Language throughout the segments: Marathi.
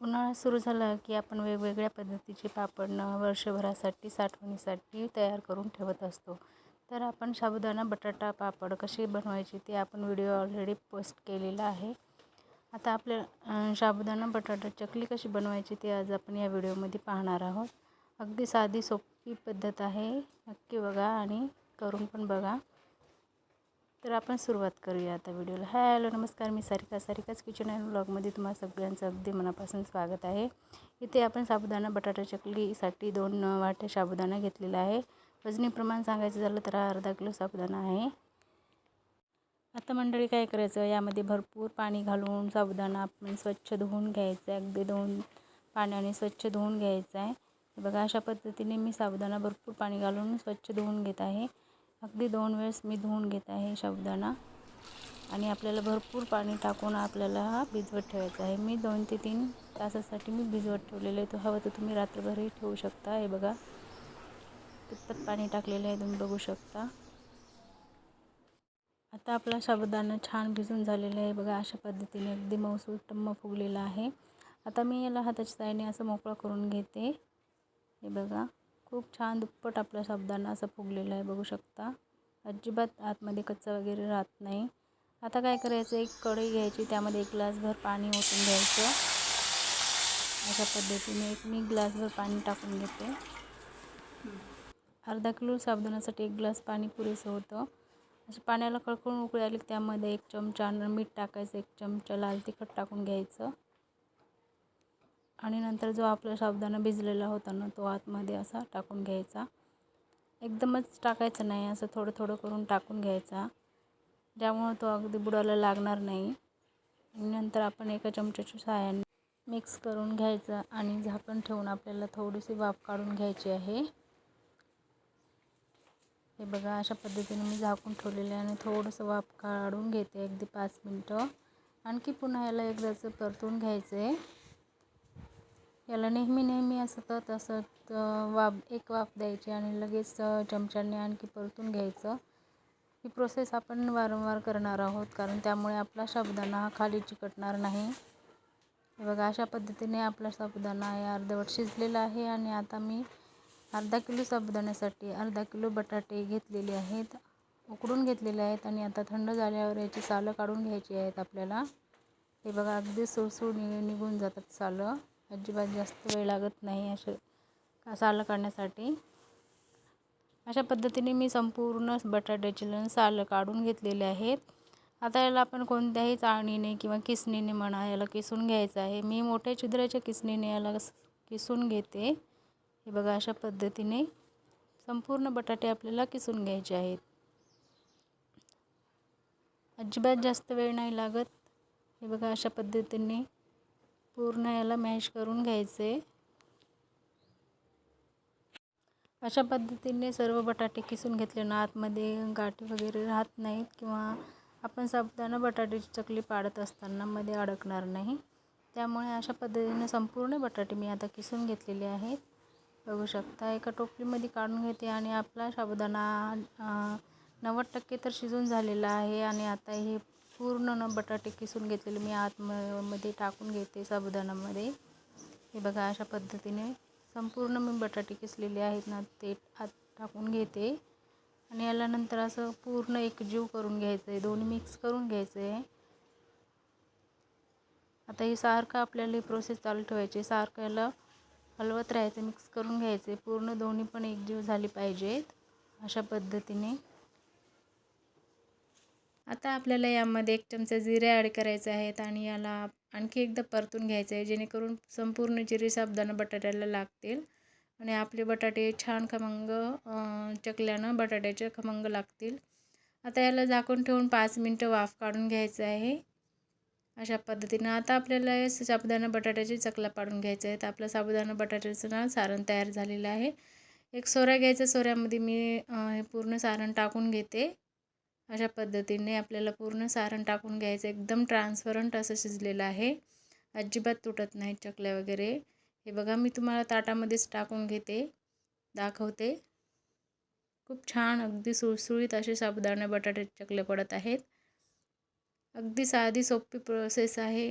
उन्हाळा सुरू झाला की आपण वेगवेगळ्या पद्धतीचे पापड वर्षभरासाठी साठवणीसाठी तयार करून ठेवत असतो. तर आपण साबुदाणा बटाटा पापड कसे बनवायचे ते आपण व्हिडिओ ऑलरेडी पोस्ट केलेला आहे. आता आपल्या साबुदाणा बटाटा चकली कशी बनवायची ते आज आपण या व्हिडिओमध्ये पाहणार आहोत. अगदी साधी सोपी पद्धत आहे. नक्की बघा आणि करून पण बघा. तर आपण सुरुवात करूया आता व्हिडिओला. हॅलो नमस्कार. मी सारिका. सारिकाच किचन अँड ब्लॉगमध्ये तुम्हाला सगळ्यांचं अगदी मनापासून स्वागत आहे. इथे आपण साबुदाणा बटाटा चकलीसाठी दोन वाट्या साबुदाणा घेतलेला आहे. वजनी प्रमाण सांगायचं झालं तर अर्धा किलो साबुदाणा आहे. आता मंडळी काय करायचं? यामध्ये भरपूर पाणी घालून साबुदाणा आपण स्वच्छ धुवून घ्यायचं आहे. अगदी धुवून पाण्याने स्वच्छ धुवून घ्यायचं आहे. बघा अशा पद्धतीने मी साबुदाणा भरपूर पाणी घालून स्वच्छ धुवून घेत आहे. अगदी दोन वेळेस मी धुवून घेत आहे साबुदाणा आणि आपल्याला भरपूर पाणी टाकून आपल्याला हा भिजवत ठेवायचा आहे. मी दोन ते तीन तासासाठी मी भिजवत ठेवलेलं आहे. तो हवं तर तुम्ही रात्रभरही ठेवू शकता. हे बघा. कितपत पाणी टाकलेलं आहे. तुम्ही बघू शकता. आता आपला साबुदाणा छान भिजून झालेला आहे. बघा अशा पद्धतीने अगदी मौसूद टम्म फुगलेला आहे. आता मी याला हाताच्या साईने असं मोकळं करून घेते. हे बघा. खूप छान दुप्पट आपल्या साबुदाणा असं फुगलेला आहे बघू शकता. अजिबात आतमध्ये कच्चा वगैरे राहत नाही. आता काय करायचं एक कढई घ्यायची त्यामध्ये एक ग्लासभर पाणी ओतून घ्यायचं. अशा पद्धतीने एक मी ग्लासभर पाणी टाकून घेते. अर्धा किलो साबुदाण्यासाठी एक ग्लास पाणी पुरेसं होतं. असं पाण्याला खळखळून उकळी आली त्यामध्ये एक चमचा मीठ टाकायचं एक चमचा लाल तिखट टाकून घ्यायचं. आणि नंतर जो आपला साबुदाणा भिजलेला होता ना तो आतमध्ये असा टाकून घ्यायचा. एकदमच टाकायचं नाही असं थोडं थोडं करून टाकून घ्यायचा. ज्यामुळं तो अगदी बुडाला लागणार नाही. नंतर आपण एका चमच्याच्या सहाय्याने मिक्स करून घ्यायचं आणि झाकण ठेवून आपल्याला थोडीशी वाफ काढून घ्यायची आहे. हे बघा अशा पद्धतीने मी झाकून ठेवलेले आणि थोडंसं वाफ काढून घेते अगदी पाच मिनटं. आणखी पुन्हा याला एकदाचं परतून घ्यायचं आहे याला नेहमी नेहमी असं तर तसं वाफ एक वाफ द्यायची आणि लगेच चमच्याने आणखी परतून घ्यायचं. ही प्रोसेस आपण वारंवार करणार आहोत कारण त्यामुळे आपला साबुदाणा हा खाली चिकटणार नाही. हे बघा अशा पद्धतीने आपला साबुदाणा हे अर्धवट शिजलेला आहे आणि आता मी अर्धा किलो साबुदाण्यासाठी अर्धा किलो बटाटे घेतलेले आहेत उकडून घेतलेले आहेत आणि आता थंड झाल्यावर याची सालं काढून घ्यायची आहेत आपल्याला. हे बघा अगदी सुळसुळ निघून जातात सालं. अजिबात जास्त वेळ लागत नाही असे सालं काढण्यासाठी. अशा पद्धतीने मी संपूर्ण बटाट्याचे सालं काढून घेतलेले आहेत. आता याला आपण कोणत्याही चाळणीने किंवा किसणीने म्हणा याला किसून घ्यायचं आहे. मी मोठ्या छिद्राच्या किसणीने याला किसून घेते. हे बघा अशा पद्धतीने संपूर्ण बटाटे आपल्याला किसून घ्यायचे आहेत. अजिबात जास्त वेळ नाही लागत. हे बघा अशा पद्धतीने पूर्ण याला मॅश करून घ्यायचे. अशा पद्धतीने सर्व बटाटे किसून घेतले ना आतमध्ये गाठी वगैरे राहत नाहीत किंवा आपण साबुदाणा बटाट्याची चकली पाडत असताना मध्ये अडकणार नाही. त्यामुळे अशा पद्धतीने संपूर्ण बटाटे मी आता किसून घेतलेले आहेत. बघू शकता एका टोपलीमध्ये काढून घेते आणि आपला साबुदाणा नव्वद टक्के तर शिजून झालेला आहे आणि आता हे पूर्ण न बटाटे किसून घेतलेले मी आतमध्ये टाकून घेते साबुदाणामध्ये. हे बघा अशा पद्धतीने संपूर्ण मी बटाटे किसलेले आहेत ना ते आत टाकून घेते. आणि याला नंतर असं पूर्ण एकजीव करून घ्यायचं आहे दोन्ही मिक्स करून घ्यायचं आहे आता हे सारखं आपल्याला ही प्रोसेस चालू ठेवायची सारखं याला हलवत राहायचं मिक्स करून घ्यायचे पूर्ण दोन्ही पण एकजीव झाली पाहिजेत अशा पद्धतीने. आता आपल्याला यामध्ये एक चमचा जिरे ॲड करायचे आहेत आणि याला आणखी एकदा परतून घ्यायचं आहे जेणेकरून संपूर्ण जिरे साबदाणा बटाट्याला लागतील. आणि आपले बटाटे छान खमंग चकल्यानं बटाट्याचे खमंग लागतील. आता याला झाकून ठेवून पाच मिनटं वाफ काढून घ्यायचं आहे. अशा पद्धतीनं आता आपल्याला साबुदाणा बटाट्याचे चकला पाडून घ्यायचं आहे तर आपलं साबुदाणा बटाट्याचं ना सारण तयार झालेलं आहे. एक सोऱ्या घ्यायचं सोऱ्यामध्ये मी हे पूर्ण सारण टाकून घेते. अशा पद्धतीने आपल्याला पूर्ण सारण टाकून घ्यायचं. एकदम ट्रान्सपरंट असं शिजलेलं आहे. अजिबात तुटत नाही चकल्या वगैरे. हे बघा मी तुम्हाला ताटामध्येच टाकून घेते. दाखवते. खूप छान अगदी सुळसुळीत असे साबुदाणे बटाटे चकले पडत आहेत. अगदी साधी सोपी प्रोसेस आहे.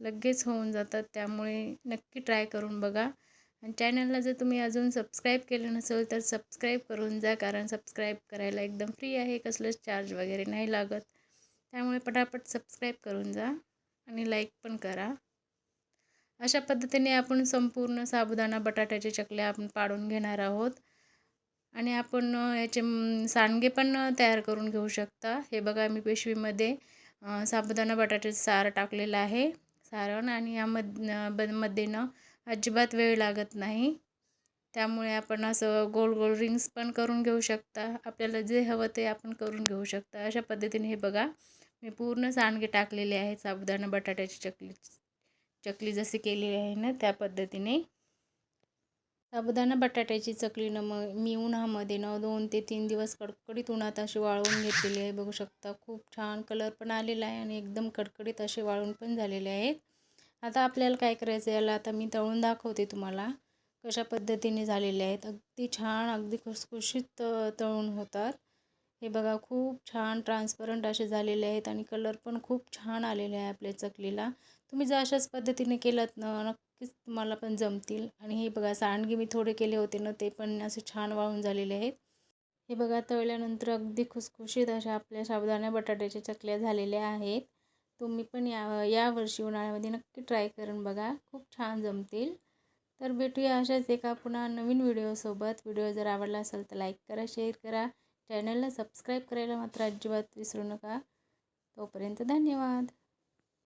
लगेच होऊन जातात. त्यामुळे नक्की ट्राय करून बघा. आणि चॅनलला जर तुम्ही अजून सबस्क्राईब केलं नसेल तर सबस्क्राईब करून जा कारण सबस्क्राईब करायला एकदम फ्री आहे कसलंच चार्ज वगैरे नाही लागत. त्यामुळे पटापट सबस्क्राईब करून जा आणि लाईक पण करा. अशा पद्धतीने आपण संपूर्ण साबुदाणा बटाट्याचे चकल्या आपण पाडून घेणार आहोत. आणि आपण याचे सांडगे पण तयार करून घेऊ शकता. हे बघा मी पिशवीमध्ये साबुदाणा बटाट्याचं सार टाकलेलं आहे. सारण आणि यामध्ये ब मध्ये ना अजिबात वेळ लागत नाही. त्यामुळे आपण असं गोल गोल रिंग्स पण करून घेऊ शकता. आपल्याला जे हवं ते आपण करून घेऊ शकता. अशा पद्धतीने हे बघा. मी पूर्ण सांडगे टाकलेले आहेत. साबुदाणा बटाट्याची चकली चकली जशी केलेली आहे ना त्या पद्धतीने. साबुदाणा बटाट्याची चकली न मग मी उन्हामध्ये न दोन ते तीन दिवस कडकडीत उन्हात अशी वाळवून घेतलेली आहे. बघू शकता. खूप छान कलर पण आलेला आहे आणि एकदम कडकडीत असे वाळून पण झालेले आहेत. आता आपल्याला काय करायचं याला आता मी तळून दाखवते तुम्हाला. कशा पद्धतीने झालेले आहेत. अगदी छान अगदी खुसखुशीत तळून होतात. हे बघा खूप छान ट्रान्सपरंट असे झालेले आहेत आणि कलर पण खूप छान आलेले आहे आपल्या चकलीला. तुम्ही जर अशाच पद्धतीने केलात ना नक्कीच तुम्हाला पण जमतील. आणि हे बघा सांडगे मी थोडे केले होते ना ते पण असे छान वाळून झालेले आहेत. हे बघा तळल्यानंतर अगदी खुसखुशीत अशा आपल्या साबुदाणा बटाट्याच्या चकल्या झालेल्या आहेत. तुम्ही पण या यावर्षी उन्हाळ्यामध्ये नक्की ट्राय करून बघा. खूप छान जमतील. तर भेटूया अशाच एका पुन्हा नवीन व्हिडिओसोबत व्हिडिओ जर आवडला असेल तर लाईक करा शेअर करा. चॅनलला सबस्क्राईब करायला मात्र अजिबात विसरू नका. तोपर्यंत धन्यवाद.